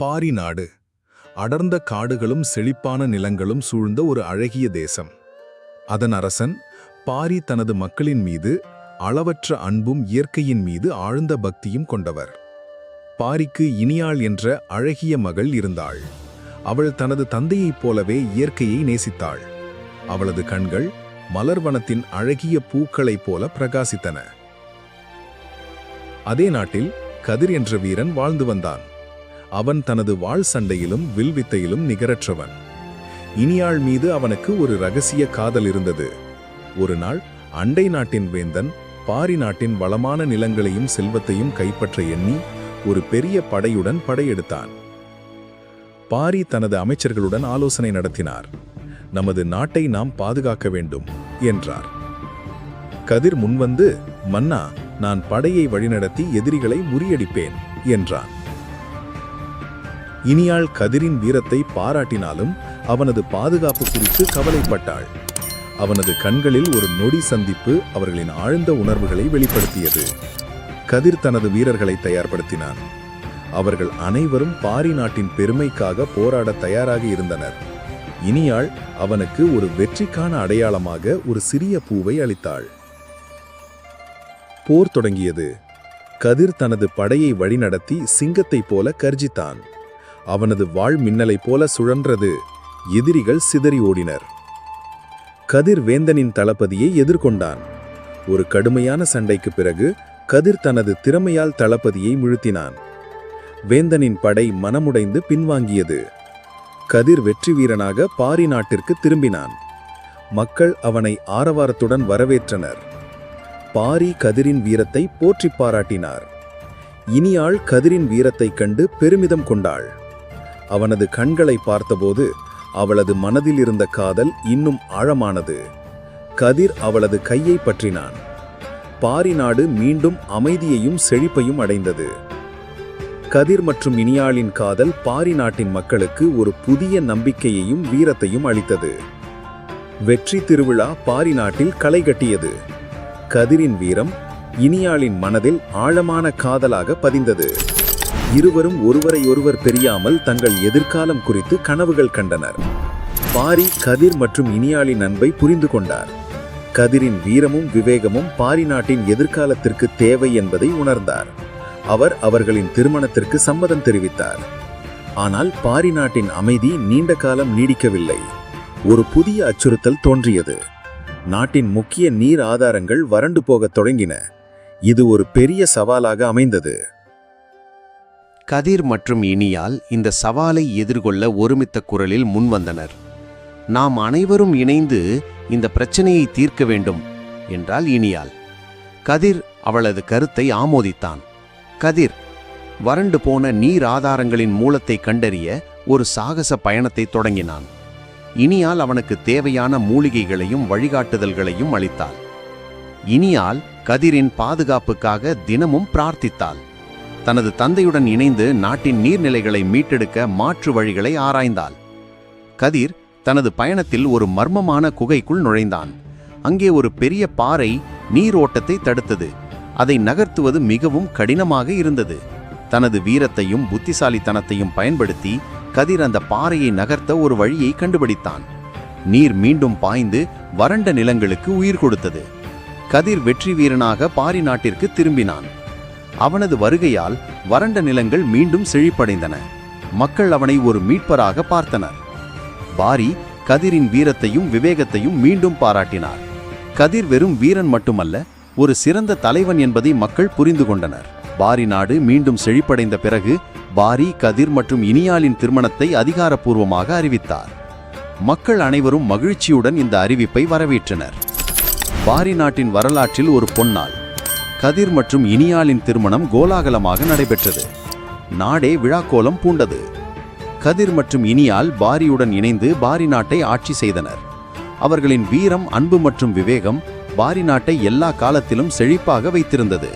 பாரி நாடு. அடர்ந்த காடுகளும் செழிப்பான நிலங்களும் சூழ்ந்த ஒரு அழகிய தேசம். அதன் அரசன் பாரி தனது மக்களின் மீது அளவற்ற அன்பும் இயற்கையின் மீது ஆழ்ந்த பக்தியும் கொண்டவர். பாரிக்கு இனியாள் என்ற அழகிய மகள் இருந்தாள். அவள் தனது தந்தையைப் போலவே இயற்கையை நேசித்தாள். அவளது கண்கள் மலர்வனத்தின் அழகிய பூக்களைப் போல பிரகாசித்தன. அதே நாட்டில் கதிர் என்ற வீரன் வாழ்ந்து வந்தான். அவன் தனது வாழ் சண்டையிலும் வில்வித்தையிலும் நிகரற்றவன். இனியாள் மீது அவனுக்கு ஒரு ரகசிய காதல் இருந்தது. ஒரு நாள் அண்டை நாட்டின் வேந்தன் பாரி நாட்டின் வளமான நிலங்களையும் செல்வத்தையும் கைப்பற்ற எண்ணி ஒரு பெரிய படையுடன் படையெடுத்தான். பாரி தனது அமைச்சர்களுடன் ஆலோசனை நடத்தினார். நமது நாட்டை நாம் பாதுகாக்க வேண்டும் என்றார். கதிர் முன்வந்து மன்னா நான் படையை வழிநடத்தி எதிரிகளை முறியடிப்பேன் என்றான். இனியாள் கதிரின் வீரத்தை பாராட்டினாலும் அவனது பாதுகாப்பு குறித்து கவலைப்பட்டாள். அவனது கண்களில் ஒரு நொடி சந்திப்பு அவர்களின் ஆழ்ந்த உணர்வுகளை வெளிப்படுத்தியது. கதிர் தனது வீரர்களை தயார்படுத்தினான். அவர்கள் அனைவரும் பாரி நாட்டின் பெருமைக்காக போராட தயாராக இருந்தனர். இனியாள் அவனுக்கு ஒரு வெற்றிக்கான அடையாளமாக ஒரு சிறிய பூவை அளித்தாள். போர் தொடங்கியது. கதிர் தனது படையை வழிநடத்தி சிங்கத்தைப் போல கர்ஜித்தான். அவனது வாழ் மின்னலைப் போல சுழன்றது. எதிரிகள் சிதறி ஓடினர். கதிர் வேந்தனின் தளபதியை எதிர்கொண்டான். ஒரு கடுமையான சண்டைக்கு பிறகு கதிர் தனது திறமையால் தளபதியை முழுத்தினான். வேந்தனின் படை மனமுடைந்து பின்வாங்கியது. கதிர் வெற்றி வீரனாக பாரி நாட்டிற்கு திரும்பினான். மக்கள் அவனை ஆரவாரத்துடன் வரவேற்றனர். பாரி கதிரின் வீரத்தை போற்றிப் பாராட்டினார். இனியாள் கதிரின் வீரத்தைக் கண்டு பெருமிதம் கொண்டாள். அவனது கண்களை பார்த்தபோது அவளது மனதில் இருந்த காதல் இன்னும் ஆழமானது. கதிர் அவளது கையை பற்றினான். பாரி நாடு மீண்டும் அமைதியையும் செழிப்பையும் அடைந்தது. கதிர் மற்றும் இனியாளின் காதல் பாரி நாட்டின் மக்களுக்கு ஒரு புதிய நம்பிக்கையையும் வீரத்தையும் அளித்தது. வெற்றி திருவிழா பாரி நாட்டில் களை கட்டியது. கதிரின் வீரம் இனியாளின் மனதில் ஆழமான காதலாக பதிந்தது. இருவரும் ஒருவரையொருவர் பெரியாமல் தங்கள் எதிர்காலம் குறித்து கனவுகள் கண்டனர். பாரி கதிர் மற்றும் இனியாளின் அன்பை புரிந்து கொண்டார். கதிரின் வீரமும் விவேகமும் பாரி நாட்டின் எதிர்காலத்திற்கு தேவை என்பதை உணர்ந்தார். அவர் அவர்களின் திருமணத்திற்கு சம்மதம் தெரிவித்தார். ஆனால் பாரி நாட்டின் அமைதி நீண்ட காலம் நீடிக்கவில்லை. ஒரு புதிய அச்சுறுத்தல் தோன்றியது. நாட்டின் முக்கிய நீர் ஆதாரங்கள் வறண்டு போகத் தொடங்கின. இது ஒரு பெரிய சவாலாக அமைந்தது. கதிர் மற்றும் இனியால் இந்த சவாலை எதிர்கொள்ள ஒருமித்த குரலில் முன்வந்தனர். நாம் அனைவரும் இணைந்து இந்த பிரச்சனையை தீர்க்க வேண்டும் என்றால் இனியால். கதிர் அவளது கருத்தை ஆமோதித்தான். கதிர் வறண்டு போன நீர் ஆதாரங்களின் மூலத்தை கண்டறிய ஒரு சாகச பயணத்தை தொடங்கினான். இனியால் அவனுக்கு தேவையான மூலிகைகளையும் வழிகாட்டுதல்களையும் அளித்தாள். இனியால் கதிரின் பாதுகாப்புக்காக தினமும் பிரார்த்தித்தாள். தனது தந்தையுடன் இணைந்து நாட்டின் நீர்நிலைகளை மீட்டெடுக்க மாற்று வழிகளை ஆராய்ந்தாள். கதிர் தனது பயணத்தில் ஒரு மர்மமான குகைக்குள் நுழைந்தான். அங்கே ஒரு பெரிய பாறை நீரோட்டத்தை தடுத்தது. அதை நகர்த்துவது மிகவும் கடினமாக இருந்தது. தனது வீரத்தையும் புத்திசாலித்தனத்தையும் பயன்படுத்தி கதிர் அந்த பாறையை நகர்த்த ஒரு வழியை கண்டுபிடித்தான். நீர் மீண்டும் பாய்ந்து வறண்ட நிலங்களுக்கு உயிர் கொடுத்தது. கதிர் வெற்றி வீரனாக பாரி நாட்டிற்கு திரும்பினான். அவனது வருகையால் வறண்ட நிலங்கள் மீண்டும் செழிப்படைந்தன. மக்கள் அவனை ஒரு மீட்பராக பார்த்தனர். பாரி கதிரின் வீரத்தையும் விவேகத்தையும் மீண்டும் பாராட்டினார். கதிர் வெறும் வீரன் மட்டுமல்ல ஒரு சிறந்த தலைவன் என்பதை மக்கள் புரிந்து கொண்டனர். பாரி நாடு மீண்டும் செழிப்படைந்த பிறகு பாரி கதிர் மற்றும் இனியாலின் திருமணத்தை அதிகாரப்பூர்வமாக அறிவித்தார். மக்கள் அனைவரும் மகிழ்ச்சியுடன் இந்த அறிவிப்பை வரவேற்றனர். பாரி நாட்டின் வரலாற்றில் ஒரு பொன்னாள் கதிர் மற்றும் இனியாலின் திருமணம் கோலாகலமாக நடைபெற்றது. நாடே விழாக்கோலம் பூண்டது. கதிர் மற்றும் இனியால் பாரியுடன் இணைந்து பாரி நாட்டை ஆட்சி செய்தனர். அவர்களின் வீரம் அன்பு மற்றும் விவேகம் பாரி நாட்டை எல்லா காலத்திலும் செழிப்பாக வைத்திருந்தது.